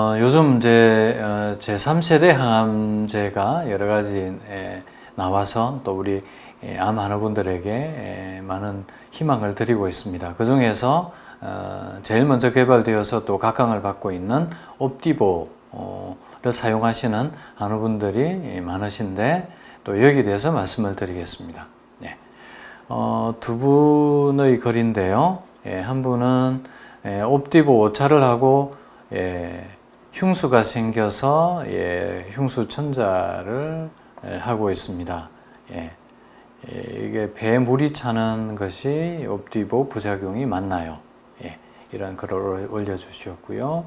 어, 요즘 이제 어, 제 3세대 항암제가 여러 가지 에, 나와서 또 우리 에, 암 환우분들에게 에, 많은 희망을 드리고 있습니다. 그 중에서 어, 제일 먼저 개발되어서 또 각광을 받고 있는 옵티보를 사용하시는 환우분들이 많으신데 또 여기에 대해서 말씀을 드리겠습니다. 네. 어, 두 분의 글인데요. 예, 한 분은 예, 옵티보 오차를 하고 예, 흉수가 생겨서 예, 흉수 천자를 예, 하고 있습니다. 예, 예, 이게 배에 물이 차는 것이 옵티보 부작용이 맞나요? 예, 이런 글을 올려주셨고요.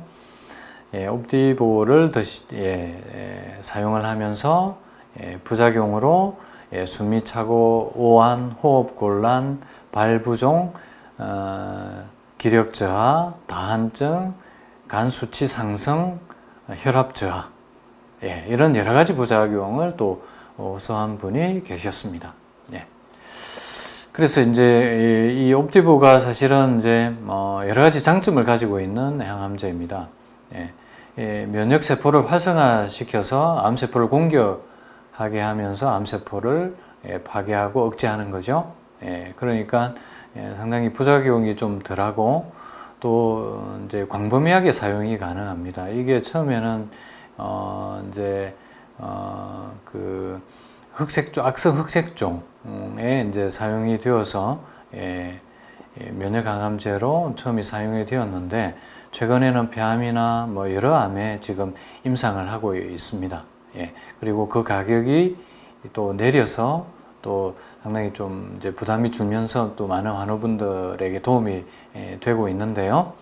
예, 옵티보를 드시, 예, 예, 사용을 하면서 예, 부작용으로 예, 숨이 차고 오한, 호흡 곤란, 발부종, 어, 기력 저하, 다한증, 간 수치 상승, 어, 혈압 저하, 예, 이런 여러 가지 부작용을 또 호소한 분이 계셨습니다. 예. 그래서 이제 이, 이 옵티브가 사실은 이제 뭐 여러 가지 장점을 가지고 있는 항암제입니다. 예, 예, 면역 세포를 활성화시켜서 암 세포를 공격하게 하면서 암 세포를 예, 파괴하고 억제하는 거죠. 예, 그러니까 예, 상당히 부작용이 좀 덜하고 또 이제 광범위하게 사용이 가능합니다. 이게 처음에는 어 이제 어그 흑색종 악성 흑색종에 이제 사용이 되어서 예, 예, 면역 강암제로 처음에 사용이 되었는데 최근에는 폐암이나 뭐 여러 암에 지금 임상을 하고 있습니다. 예, 그리고 그 가격이 또 내려서 또 상당히 좀 이제 부담이 줄면서 또 많은 환우분들에게 도움이 예, 되고 있는데요.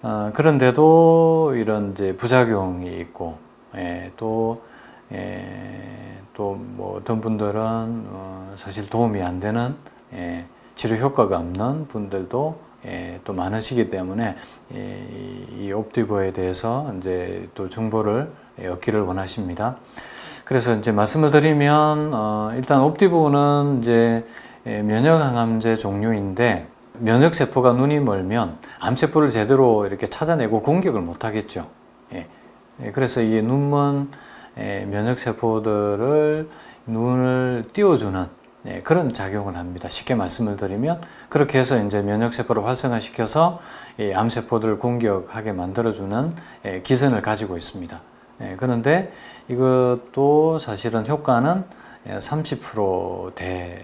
어, 그런데도 이런 이제 부작용이 있고 예, 또 예, 또뭐 어떤 분들은 어, 사실 도움이 안 되는 예, 치료 효과가 없는 분들도 예, 또 많으시기 때문에 예, 이 옵티버에 대해서 이제 또 정보를 얻기를 원하십니다. 그래서 이제 말씀을 드리면 어, 일단 옵티브는 이제 예, 면역 항암제 종류인데 면역 세포가 눈이 멀면 암 세포를 제대로 이렇게 찾아내고 공격을 못 하겠죠. 예. 예, 그래서 이 눈먼 예, 면역 세포들을 눈을 띄워주는 예, 그런 작용을 합니다. 쉽게 말씀을 드리면 그렇게 해서 이제 면역 세포를 활성화시켜서 이암 세포들을 공격하게 만들어주는 예, 기전을 가지고 있습니다. 예, 그런데 이것도 사실은 효과는 30%대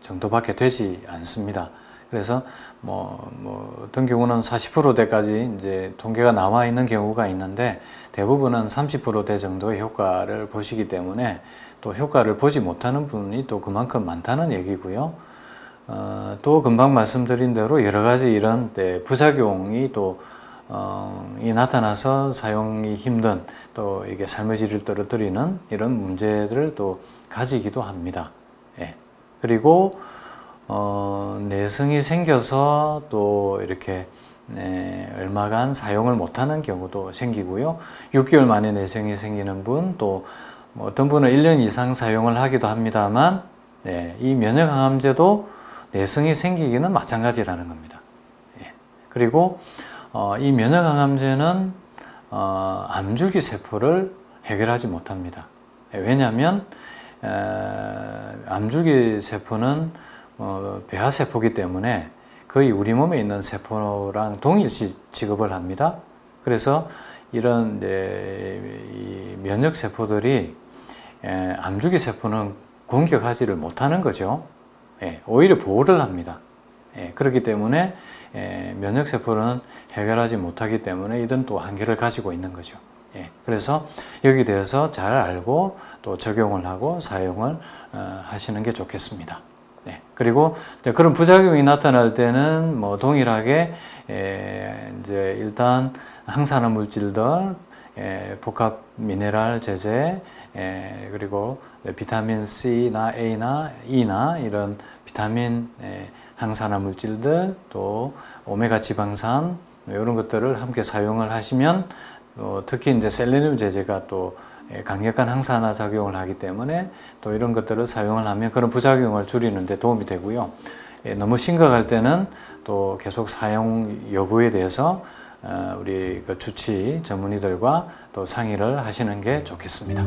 정도밖에 되지 않습니다. 그래서 뭐, 뭐 어떤 경우는 40%대까지 이제 통계가 나와 있는 경우가 있는데 대부분은 30%대 정도의 효과를 보시기 때문에 또 효과를 보지 못하는 분이 또 그만큼 많다는 얘기고요. 어, 또 금방 말씀드린 대로 여러 가지 이런 네, 부작용이 또 어, 이 나타나서 사용이 힘든 또 이게 삶의 질을 떨어뜨리는 이런 문제들을 또 가지기도 합니다. 예. 그리고 어, 내성이 생겨서 또 이렇게 네, 얼마간 사용을 못하는 경우도 생기고요. 6개월 만에 내성이 생기는 분, 또뭐 어떤 분은 1년 이상 사용을 하기도 합니다만, 네, 이 면역항암제도 내성이 생기기는 마찬가지라는 겁니다. 예. 그리고 어, 이 면역항암제는 어, 암줄기 세포를 해결하지 못합니다. 예, 왜냐하면 에, 암줄기 세포는 어, 배아 세포기 때문에 거의 우리 몸에 있는 세포랑 동일시 취급을 합니다. 그래서 이런 이 면역 세포들이 에, 암줄기 세포는 공격하지를 못하는 거죠. 예, 오히려 보호를 합니다. 예, 그렇기 때문에 예, 면역 세포는 해결하지 못하기 때문에 이런 또 한계를 가지고 있는 거죠. 예, 그래서 여기 대해서 잘 알고 또 적용을 하고 사용을 어, 하시는 게 좋겠습니다. 네. 그리고 그런 부작용이 나타날 때는 뭐 동일하게 에, 이제 일단 항산화 물질들, 에, 복합 미네랄 제제, 에, 그리고 비타민 C나 A나 E나 이런 비타민 에, 항산화 물질들 또 오메가 지방산 이런 것들을 함께 사용을 하시면 어, 특히 이제 셀레늄 제제가 또 예, 강력한 항산화 작용을 하기 때문에 또 이런 것들을 사용을 하면 그런 부작용을 줄이는데 도움이 되고요. 예, 너무 심각할 때는 또 계속 사용 여부에 대해서 어, 우리 그 주치 전문의들과 또 상의를 하시는 게 좋겠습니다.